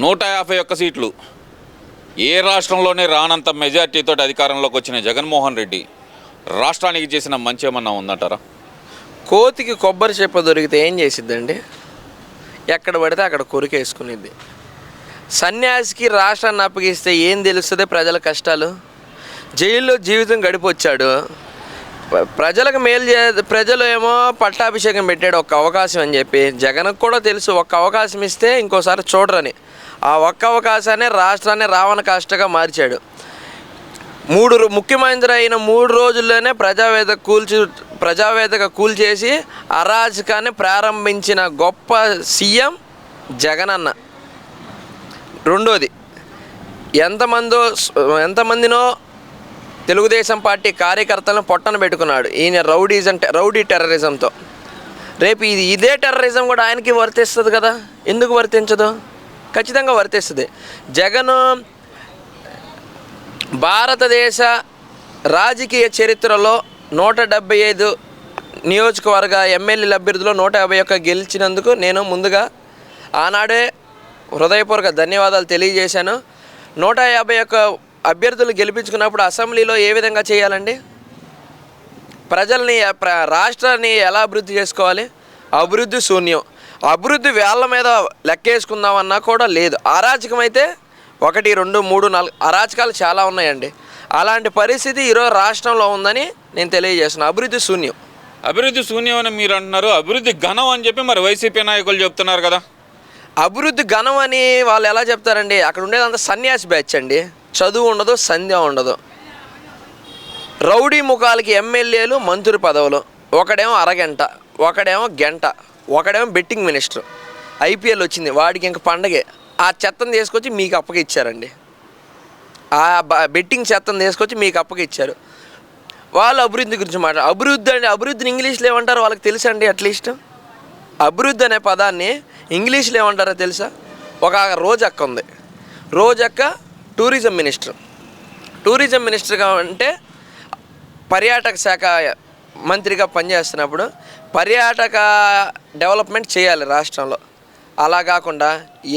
నూట యాభై ఒక్క సీట్లు. ఏ రాష్ట్రంలోనే రానంత మెజార్టీతో అధికారంలోకి వచ్చిన జగన్మోహన్ రెడ్డి రాష్ట్రానికి చేసిన మంచి ఏమన్నా ఉందంటారా? కోతికి కొబ్బరి చెప్ప దొరికితే ఏం చేసిద్దండి? ఎక్కడ పడితే అక్కడ కొరికేసుకునిద్ది సన్యాసికి రాష్ట్రాన్ని అప్పగిస్తే ఏం తెలుస్తుంది ప్రజల కష్టాలు? జైల్లో జీవితం గడిపొచ్చాడు. ప్రజలకు మేలు చే ప్రజలు ఏమో పట్టాభిషేకం పెట్టాడు ఒక అవకాశం అని చెప్పి జగన్కు కూడా తెలుసు ఒక్క అవకాశం ఇస్తే ఇంకోసారి చూడరని. ఆ ఒక్క అవకాశాన్ని రాష్ట్రాన్ని రావణ కాష్టగా మార్చాడు. మూడు రో- ముఖ్యమంత్రి అయిన మూడు రోజుల్లోనే ప్రజావేదిక కూల్చి ప్రజావేదిక కూల్చేసి అరాజకాన్ని ప్రారంభించిన గొప్ప సీఎం జగనన్న. రెండోది ఎంతమందో ఎంతమందినో తెలుగుదేశం పార్టీ కార్యకర్తలను పొట్టన పెట్టుకున్నాడు ఈయన రౌడీజం రౌడీ టెర్రరిజంతో. రేపు ఇది ఇదే టెర్రరిజం కూడా ఆయనకి వర్తిస్తుంది కదా? ఎందుకు వర్తించదు? ఖచ్చితంగా వర్తిస్తుంది. జగన్ భారతదేశ రాజకీయ చరిత్రలో నూట డెబ్బై ఐదు నియోజకవర్గ ఎమ్మెల్యేల అభ్యర్థిలో నూట యాభై ఒక్క గెలిచినందుకు నేను ముందుగా ఆనాడే హృదయపూర్వక ధన్యవాదాలు తెలియజేశాను. నూట యాభై ఒక్క అభ్యర్థులు గెలిపించుకున్నప్పుడు అసెంబ్లీలో ఏ విధంగా చేయాలండి? ప్రజల్ని ప్ర- రాష్ట్రాన్ని ఎలా అభివృద్ధి చేసుకోవాలి? అభివృద్ధి శూన్యం. అభివృద్ధి వేళ్ళ మీద లెక్కేసుకుందామన్నా కూడా లేదు. అరాచకం అయితే ఒకటి రెండు మూడు నాలుగు అరాచకాలు చాలా ఉన్నాయండి. అలాంటి పరిస్థితి ఈరోజు రాష్ట్రంలో ఉందని నేను తెలియజేస్తున్నాను అభివృద్ధి శూన్యం. అభివృద్ధి శూన్యం అని మీరు అంటున్నారు. అభివృద్ధి ఘనం అని చెప్పి మరి వైసీపీ నాయకులు చెప్తున్నారు కదా. అభివృద్ధి ఘనం అని వాళ్ళు ఎలా చెప్తారండి? అక్కడ ఉండేదంతా సన్యాసి బ్యాచ్ అండి. చదువు ఉండదు సంధ్య ఉండదు. రౌడీ ముఖాలకి ఎమ్మెల్యేలు మంత్రి పదవులు. ఒకడేమో అరగంట ఒకడేమో గంట. ఒకడేమో బెట్టింగ్ మినిస్టర్. ఐపీఎల్ వచ్చింది వాడికి ఇంక పండగే. ఆ చెత్తను తీసుకొచ్చి మీకు అప్పగిచ్చారండి ఆ బ- బెట్టింగ్ చెత్తను తీసుకొచ్చి మీకు అప్పగిచ్చారు వాళ్ళు అభివృద్ధి గురించి మాట అభివృద్ధి అంటే అభివృద్ధిని ఇంగ్లీష్లో ఏమంటారు వాళ్ళకి తెలుసా అండి అట్లీస్ట్ అభివృద్ధి అనే పదాన్ని ఇంగ్లీష్లో ఏమంటారో తెలుసా? ఒక రోజక్క ఉంది. రోజక్క టూరిజం మినిస్టర్. టూరిజం మినిస్టర్గా అంటే పర్యాటక శాఖ మంత్రిగా పనిచేస్తున్నప్పుడు పర్యాటక డెవలప్మెంట్ చేయాలి రాష్ట్రంలో. అలా కాకుండా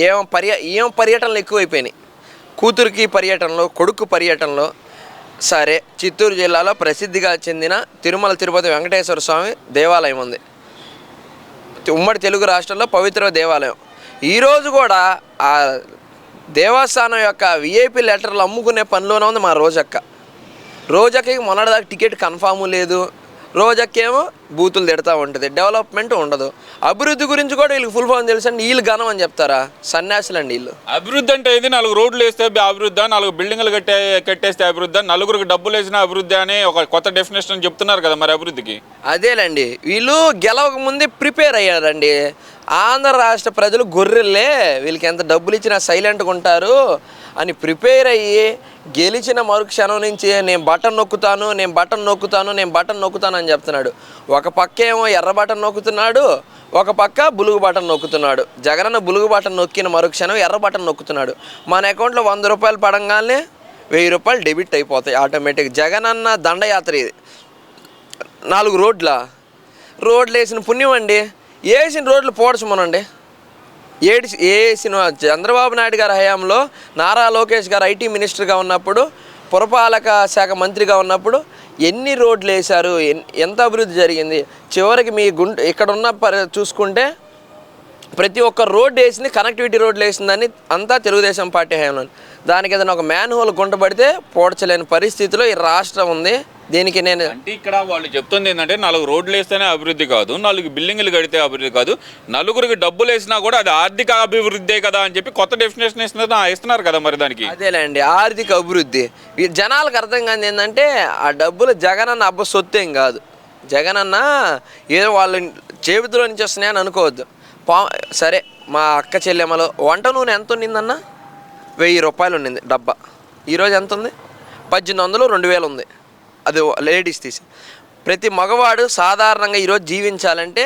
ఏం పర్య ఏం పర్యటనలు ఎక్కువైపోయినాయి? కూతురికి పర్యటనలో కొడుకు పర్యటనలో సరే చిత్తూరు జిల్లాలో ప్రసిద్ధిగా చెందిన తిరుమల తిరుపతి వెంకటేశ్వర స్వామి దేవాలయం ఉంది. ఉమ్మడి తెలుగు రాష్ట్రంలో పవిత్ర దేవాలయం. ఈరోజు కూడా ఆ దేవస్థానం యొక్క విఐపి లెటర్లు అమ్ముకునే పనిలోనే ఉంది మా రోజక్క. రోజక్కకి మొన్నటిదాకా టికెట్ కన్ఫామ్ లేదు. రోజక్కేమో బూతులు తిడతా ఉంటుంది. డెవలప్మెంట్ ఉండదు. అభివృద్ధి గురించి కూడా వీళ్ళకి ఫుల్ ఫామ్ తెలుసండి. వీళ్ళు ఘనం అని చెప్తారా? సన్యాసులండి వీళ్ళు. అభివృద్ధి అంటే ఇది నాలుగు రోడ్లు వేస్తే అభివృద్ధి నాలుగు బిల్డింగ్లు కట్టే కట్టేస్తే అభివృద్ధి నలుగురికి డబ్బులు వేసిన అభివృద్ధి అని ఒక కొత్త డెఫినేషన్ చెప్తున్నారు కదా మరి అభివృద్ధికి. అదేలేండి. వీళ్ళు గెలవక ముందే ప్రిపేర్ అయ్యారండి. ఆంధ్ర రాష్ట్ర ప్రజలు గొర్రెల్లే వీళ్ళకి ఎంత డబ్బులు ఇచ్చినా సైలెంట్గా ఉంటారు అని ప్రిపేర్ అయ్యి గెలిచిన మరుక్షణం నుంచి నేను బటన్ నొక్కుతాను నేను బటన్ నొక్కుతాను నేను బటన్ నొక్కుతాను అని చెప్తున్నాడు. ఒక పక్క ఏమో ఎర్ర బటన్ నొక్కుతున్నాడు ఒక పక్క బులుగు బటన్ నొక్కుతున్నాడు. జగనన్న బులుగు బటన్ నొక్కిన మరుక్షణం ఎర్ర బటన్ నొక్కుతున్నాడు. మన అకౌంట్లో వంద రూపాయలు పడంగానే వెయ్యి రూపాయలు డెబిట్ అయిపోతాయి ఆటోమేటిక్. జగనన్న దండయాత్ర ఇది. నాలుగు రోడ్ల? రోడ్లు వేసిన పుణ్యం అండి. వేసిన రోడ్లు పోడ్చమనండి. ఏడి వేసిన చంద్రబాబు నాయుడు గారి హయాంలో నారా లోకేష్ గారు ఐటీ మినిస్టర్గా ఉన్నప్పుడు పురపాలక శాఖ మంత్రిగా ఉన్నప్పుడు ఎన్ని రోడ్లు వేశారు ఎన్- ఎంత అభివృద్ధి జరిగింది? చివరికి మీ గుంట ఇక్కడ ఉన్న పరి చూసుకుంటే ప్రతి ఒక్క రోడ్డు వేసింది కనెక్టివిటీ రోడ్లు వేసిందని అంతా తెలుగుదేశం పార్టీ హయాంలో దానికి ఏదైనా ఒక మ్యాన్ హోల్ గుంట పడితే పోడ్చలేని పరిస్థితిలో ఈ రాష్ట్రం ఉంది. దీనికి నేను అంటే ఇక్కడ వాళ్ళు చెప్తుంది ఏంటంటే నాలుగు రోడ్లు వేస్తేనే అభివృద్ధి కాదు నాలుగు బిల్డింగ్లు కడితే అభివృద్ధి కాదు నలుగురికి డబ్బులు వేసినా కూడా అది ఆర్థిక అభివృద్ధే కదా అని చెప్పి కొత్త డెఫినేషన్ ఇస్తున్నారు ఇస్తున్నారు కదా మరి దానికి? అదేలేండి ఆర్థిక అభివృద్ధి. జనాలకు అర్థం కాదు ఏంటంటే ఆ డబ్బులు జగనన్న అబ్బ సొత్తేం కాదు. జగనన్న ఏదో వాళ్ళ చేతిలో నుంచి వస్తున్నాయని అనుకోవద్దు. పా సరే మా అక్క చెల్లెమ్మలో వంట నూనె ఎంత ఉండిందన్న? వెయ్యి రూపాయలు ఉండింది డబ్బా. ఈరోజు ఎంత ఉంది? పద్దెనిమిది వందలు రెండు వేలు ఉంది. అది లేడీస్ తీసి. ప్రతి మగవాడు సాధారణంగా ఈరోజు జీవించాలంటే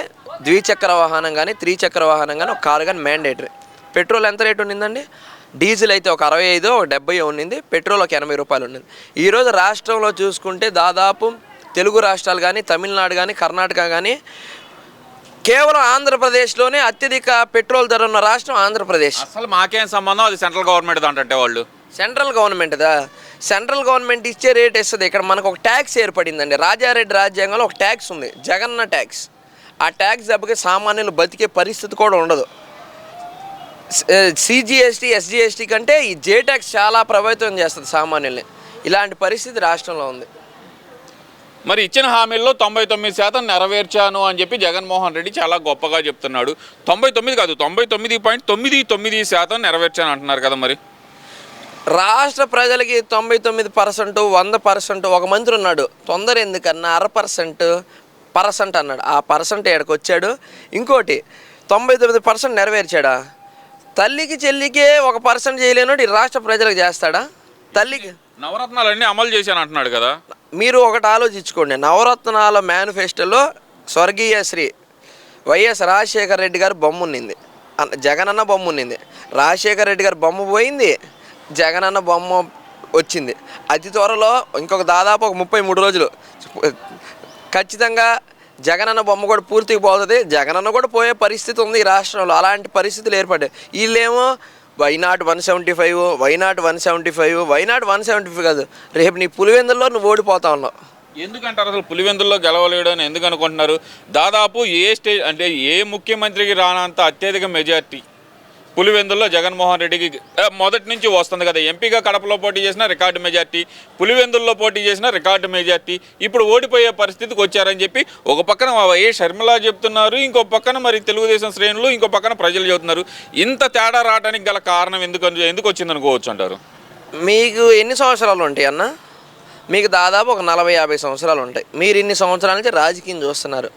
ద్విచక్ర వాహనం కానీ త్రిచక్ర వాహనం కానీ ఒక కారు కానీ మ్యాండేటరీ. పెట్రోల్ ఎంత రేటు ఉండిందండి? డీజిల్ అయితే ఒక అరవై ఐదు ఒక డెబ్బై ఉండింది. పెట్రోల్ ఒక ఎనభై రూపాయలు ఉండింది. ఈరోజు రాష్ట్రంలో చూసుకుంటే దాదాపు తెలుగు రాష్ట్రాలు కానీ తమిళనాడు కానీ కర్ణాటక కానీ కేవలం ఆంధ్రప్రదేశ్లోనే అత్యధిక పెట్రోల్ ధర ఉన్న రాష్ట్రం ఆంధ్రప్రదేశ్. అసలు మాకేం సంబంధం? అది సెంట్రల్ గవర్నమెంట్ అంటే వాళ్ళు. సెంట్రల్ గవర్నమెంట్దా సెంట్రల్ గవర్నమెంట్ ఇచ్చే రేట్ ఇస్తుంది ఇక్కడ మనకు ఒక ట్యాక్స్ ఏర్పడిందండి. రాజారెడ్డి రాజ్యాంగంలో ఒక ట్యాక్స్ ఉంది. జగన్న ట్యాక్స్. ఆ ట్యాక్స్ దెబ్బకి సామాన్యులు బతికే పరిస్థితి కూడా ఉండదు. సిజిఎస్టీ ఎస్జిఎస్టీ కంటే ఈ జే ట్యాక్స్ చాలా ప్రభావితం చేస్తుంది సామాన్యుల్ని. ఇలాంటి పరిస్థితి రాష్ట్రంలో ఉంది. మరి ఇచ్చిన హామీల్లో తొంభై తొమ్మిది శాతం నెరవేర్చాను అని చెప్పి జగన్మోహన్ రెడ్డి చాలా గొప్పగా చెప్తున్నాడు. తొంభై తొమ్మిది కాదు తొంభై తొమ్మిది పాయింట్ తొమ్మిది తొమ్మిది శాతం నెరవేర్చాను అంటున్నారు కదా మరి. రాష్ట్ర ప్రజలకి తొంభై తొమ్మిది పర్సెంట్ వంద పర్సెంట్ ఒక మంత్రి ఉన్నాడు. తొందర ఎందుకన్నా అర పర్సెంట్ పర్సెంట్ అన్నాడు. ఆ పర్సెంట్ ఎక్కడికి వచ్చాడు. ఇంకోటి తొంభై తొమ్మిది పర్సెంట్ నెరవేర్చాడా? తల్లికి చెల్లికే ఒక పర్సెంట్ చేయలేనోడు ఈ రాష్ట్ర ప్రజలకు చేస్తాడా? తల్లికి నవరత్నాలన్నీ అమలు చేశాను అంటున్నాడు కదా. మీరు ఒకటి ఆలోచించుకోండి. నవరత్నాల మేనిఫెస్టోలో స్వర్గీయ శ్రీ వైఎస్ రాజశేఖర రెడ్డి గారి బొమ్మ ఉన్నింది. అన్న- జగనన్న బొమ్మ ఉన్నింది. రాజశేఖర రెడ్డి గారి బొమ్మ పోయింది. జగనన్న బొమ్మ వచ్చింది. అతి త్వరలో ఇంకొక దాదాపు ఒక ముప్పై మూడు రోజులు. ఖచ్చితంగా జగనన్న బొమ్మ కూడా పూర్తిగా పోతుంది. జగనన్న కూడా పోయే పరిస్థితి ఉంది ఈ రాష్ట్రంలో. అలాంటి పరిస్థితులు ఏర్పడ్డాయి. వీళ్ళేమో why not one seventy five why not one seventy five why not one seventy five కాదు. రేపు నీ పులివెందుల్లో నువ్వు ఓడిపోతా ఉన్నావు. ఎందుకంటారు అసలు పులివెందుల్లో గెలవలేడు అని ఎందుకు అనుకుంటున్నారు? దాదాపు ఏ స్టేజ్ అంటే ఏ ముఖ్యమంత్రికి రానంత అత్యధిక మెజార్టీ పులివెందుల్లో జగన్మోహన్ రెడ్డికి మొదటి నుంచి వస్తుంది కదా. ఎంపీగా కడపలో పోటీ చేసిన రికార్డు మెజార్టీ పులివెందుల్లో పోటీ చేసిన రికార్డు మెజార్టీ. ఇప్పుడు ఓడిపోయే పరిస్థితికి వచ్చారని చెప్పి ఒక పక్కన ఏ షర్మిల చెప్తున్నారు ఇంకో పక్కన మరి తెలుగుదేశం శ్రేణులు ఇంకో పక్కన ప్రజలు చెబుతున్నారు. ఇంత తేడా రావడానికి గల కారణం ఎందుకు ఎందుకు వచ్చింది అనుకోవచ్చు అంటారు? మీకు ఎన్ని సంవత్సరాలు ఉంటాయి అన్న? మీకు దాదాపు ఒక నలభై యాభై సంవత్సరాలు ఉంటాయి. మీరు ఇన్ని సంవత్సరాల నుంచి రాజకీయం చూస్తున్నారు.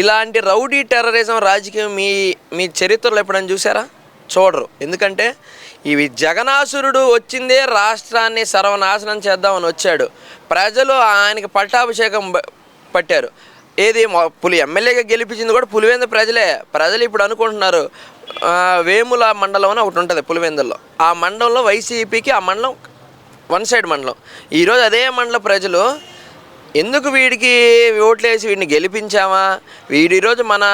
ఇలాంటి రౌడీ టెర్రరిజం రాజకీయం మీ మీ చరిత్రలో ఎప్పుడైనా చూసారా చూడరు. ఎందుకంటే ఇవి జగనాసురుడు వచ్చిందే రాష్ట్రాన్ని సర్వనాశనం చేద్దామని వచ్చాడు. ప్రజలు ఆయనకి పట్టాభిషేకం పట్టారు. ఏది పులి ఎమ్మెల్యేగా గెలిపించింది కూడా పులివెందు ప్రజలే. ప్రజలు ఇప్పుడు అనుకుంటున్నారు వేముల మండలం అని ఒకటి ఉంటుంది పులివెందుల్లో. ఆ మండలంలో వైసీపీకి ఆ మండలం వన్ సైడ్ మండలం. ఈరోజు అదే మండల ప్రజలు ఎందుకు వీడికి ఓట్లేసి వీడిని గెలిపించామా? వీడి ఈరోజు మన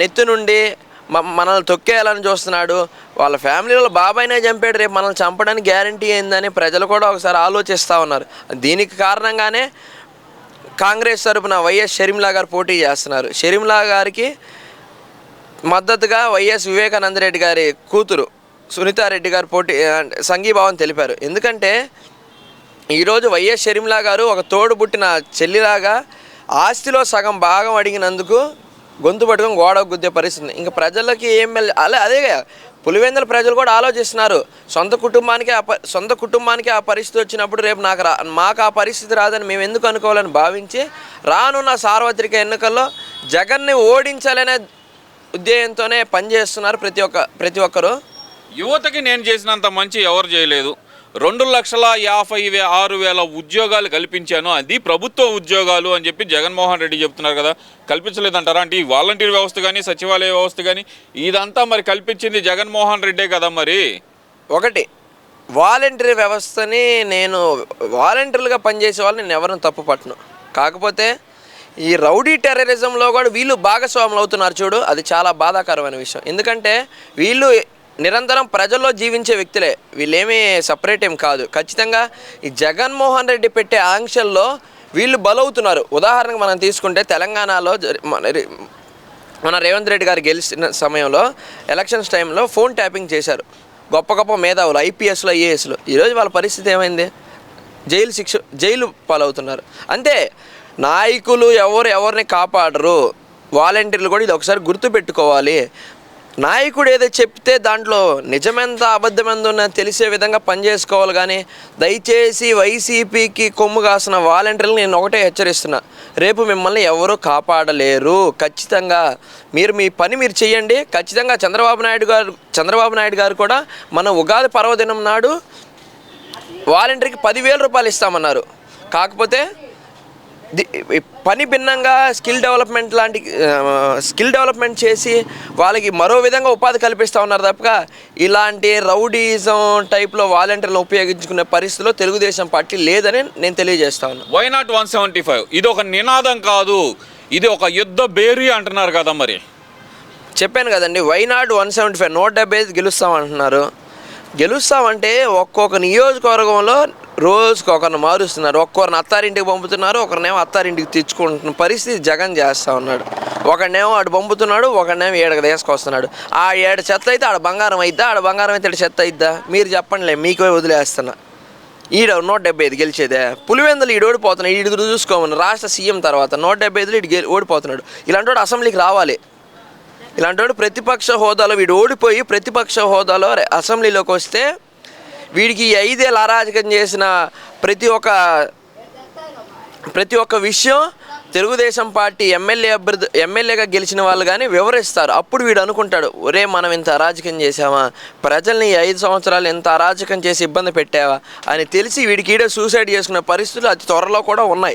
నెత్తి నుండి మనల్ని తొక్కేయాలని చూస్తున్నాడు. వాళ్ళ ఫ్యామిలీలో బాబాయ్నే చంపాడు. రేపు మనల్ని చంపడానికి గ్యారంటీ ఏందని ప్రజలు కూడా ఒకసారి ఆలోచిస్తూ ఉన్నారు. దీనికి కారణంగానే కాంగ్రెస్ తరపున వైఎస్ షర్మిలా గారు పోటీ చేస్తున్నారు. షర్మిలా గారికి మద్దతుగా వైఎస్ వివేకానంద రెడ్డి గారి కూతురు సునీతారెడ్డి గారు పోటీ అంటే సంఘీభావం తెలిపారు. ఎందుకంటే ఈరోజు వైఎస్ షర్మిలా గారు ఒక తోడు పుట్టిన చెల్లిలాగా ఆస్తిలో సగం భాగం అడిగినందుకు గొంతు పట్టుకొని గోడ గుద్దే పరిస్థితి ఇంకా ప్రజలకి ఏం అలా అదే పులివెందుల ప్రజలు కూడా ఆలోచిస్తున్నారు. సొంత కుటుంబానికి ఆ ప- సొంత కుటుంబానికి ఆ పరిస్థితి వచ్చినప్పుడు రేపు నాకు రా మాకు ఆ పరిస్థితి రాదని మేము ఎందుకు అనుకోవాలని భావించి రానున్న సార్వత్రిక ఎన్నికల్లో జగన్ని ఓడించాలనే ఉద్దేశంతోనే పనిచేస్తున్నారు ప్రతి ఒక్క ప్రతి ఒక్కరు. యువతకి నేను చేసినంత మంచి ఎవరు చేయలేదు. రెండు లక్షల యాభై వే ఆరు వేల ఉద్యోగాలు కల్పించాను. అది ప్రభుత్వ ఉద్యోగాలు అని చెప్పి జగన్మోహన్ రెడ్డి చెప్తున్నారు కదా. కల్పించలేదంటారా? అంటే ఈ వాలంటీర్ వ్యవస్థ కానీ సచివాలయ వ్యవస్థ కానీ ఇదంతా మరి కల్పించింది జగన్మోహన్ రెడ్డే కదా మరి? ఒకటి వాలంటీర్ వ్యవస్థని నేను వాలంటీర్లుగా పనిచేసే వాళ్ళని నేను ఎవరిని తప్పు పట్టను. కాకపోతే ఈ రౌడీ టెర్రరిజంలో కూడా వీళ్ళు భాగస్వాములు అవుతున్నారు చూడు. అది చాలా బాధాకరమైన విషయం. ఎందుకంటే వీళ్ళు నిరంతరం ప్రజల్లో జీవించే వ్యక్తులే. వీళ్ళేమీ సపరేట్ ఏం కాదు. ఖచ్చితంగా ఈ జగన్మోహన్ రెడ్డి పెట్టే ఆంక్షల్లో వీళ్ళు బలవుతున్నారు. ఉదాహరణకు మనం తీసుకుంటే తెలంగాణలో మన రేవంత్ రెడ్డి గారు గెలిచిన సమయంలో ఎలక్షన్స్ టైంలో ఫోన్ ట్యాపింగ్ చేశారు. గొప్ప గొప్ప మేధావులు ఐపీఎస్లో ఐఏఎస్లు. ఈరోజు వాళ్ళ పరిస్థితి ఏమైంది? జైలు శిక్ష జైలు పాలవుతున్నారు. అంతే నాయకులు ఎవరు ఎవరిని కాపాడరు? వాలంటీర్లు కూడా ఇది ఒకసారి గుర్తుపెట్టుకోవాలి. నాయకుడు ఏదో చెప్తే దాంట్లో నిజమెంత అబద్ధమెంత ఉన్నా తెలిసే విధంగా పనిచేసుకోవాలి కానీ దయచేసి వైసీపీకి కొమ్ము కాసిన వాలంటీర్లు నేను ఒకటే హెచ్చరిస్తున్నా. రేపు మిమ్మల్ని ఎవరు కాపాడలేరు. ఖచ్చితంగా మీరు మీ పని మీరు చేయండి. ఖచ్చితంగా చంద్రబాబు నాయుడు గారు చంద్రబాబు నాయుడు గారు కూడా మన ఉగాది పర్వదినం నాడు వాలంటీర్కి పదివేల రూపాయలు ఇస్తామన్నారు. కాకపోతే పని భిన్నంగా స్కిల్ డెవలప్మెంట్ లాంటి స్కిల్ డెవలప్మెంట్ చేసి వాళ్ళకి మరో విధంగా ఉపాధి కల్పిస్తూ ఉన్నారు తప్ప ఇలాంటి రౌడీజం టైప్లో వాలంటీర్లు ఉపయోగించుకునే పరిస్థితిలో తెలుగుదేశం పార్టీ లేదని నేను తెలియజేస్తా ఉన్నాను why not one seventy five ఇది ఒక నినాదం కాదు. ఇది ఒక యుద్ధ బేరీ అంటున్నారు కదా మరి. చెప్పాను కదండి వైనాడు వన్ సెవెంటీ ఫైవ్ నూట డెబ్బై ఐదు గెలుస్తామంటున్నారు. గెలుస్తామంటే ఒక్కొక్క నియోజకవర్గంలో రోజుకి ఒకరిని మారుస్తున్నారు ఒక్కొక్కరిని అత్తారింటికి పంపుతున్నారు ఒకరినేమో అత్తారింటికి తెచ్చుకుంటున్న పరిస్థితి జగన్ చేస్తూ ఉన్నాడు. ఒకడినేమో ఆడు పంపుతున్నాడు ఒకడినేమో ఏడకి తీసుకొస్తున్నాడు. ఆ ఏడు చెత్త అయితే ఆడ బంగారం అయిద్దా ఆడ బంగారం అయితే ఈడ చెత్త అయిద్దా? మీరు చెప్పండిలే మీకే వదిలేస్తున్నా. ఈడ నూట డెబ్బై ఐదు గెలిచేదే. పులివెందులు ఈడు ఓడిపోతున్నాడు ఈడు చూసుకోమని రాష్ట్ర సీఎం తర్వాత నూట డెబ్బై ఐదులో ఇటు గెలి ఓడిపోతున్నాడు. ఇలాంటి వాడు అసెంబ్లీకి రావాలి. ఇలాంటి వాడు ప్రతిపక్ష హోదాలో వీడు ఓడిపోయి ప్రతిపక్ష హోదాలో అసెంబ్లీలోకి వస్తే వీడికి ఐదేళ్ళు అరాజకం చేసిన ప్రతి ఒక్క ప్రతి ఒక్క విషయం తెలుగుదేశం పార్టీ ఎమ్మెల్యే అభ్యర్థి ఎమ్మెల్యేగా గెలిచిన వాళ్ళు కానీ వివరిస్తారు. అప్పుడు వీడు అనుకుంటాడు ఒరే మనం ఇంత అరాజకం చేసామా ప్రజల్ని ఐదు సంవత్సరాలు ఇంత అరాజకం చేసి ఇబ్బంది పెట్టావా? అని తెలిసి వీడికి ఈడే సూసైడ్ చేసుకునే పరిస్థితులు అతి త్వరలో కూడా ఉన్నాయి.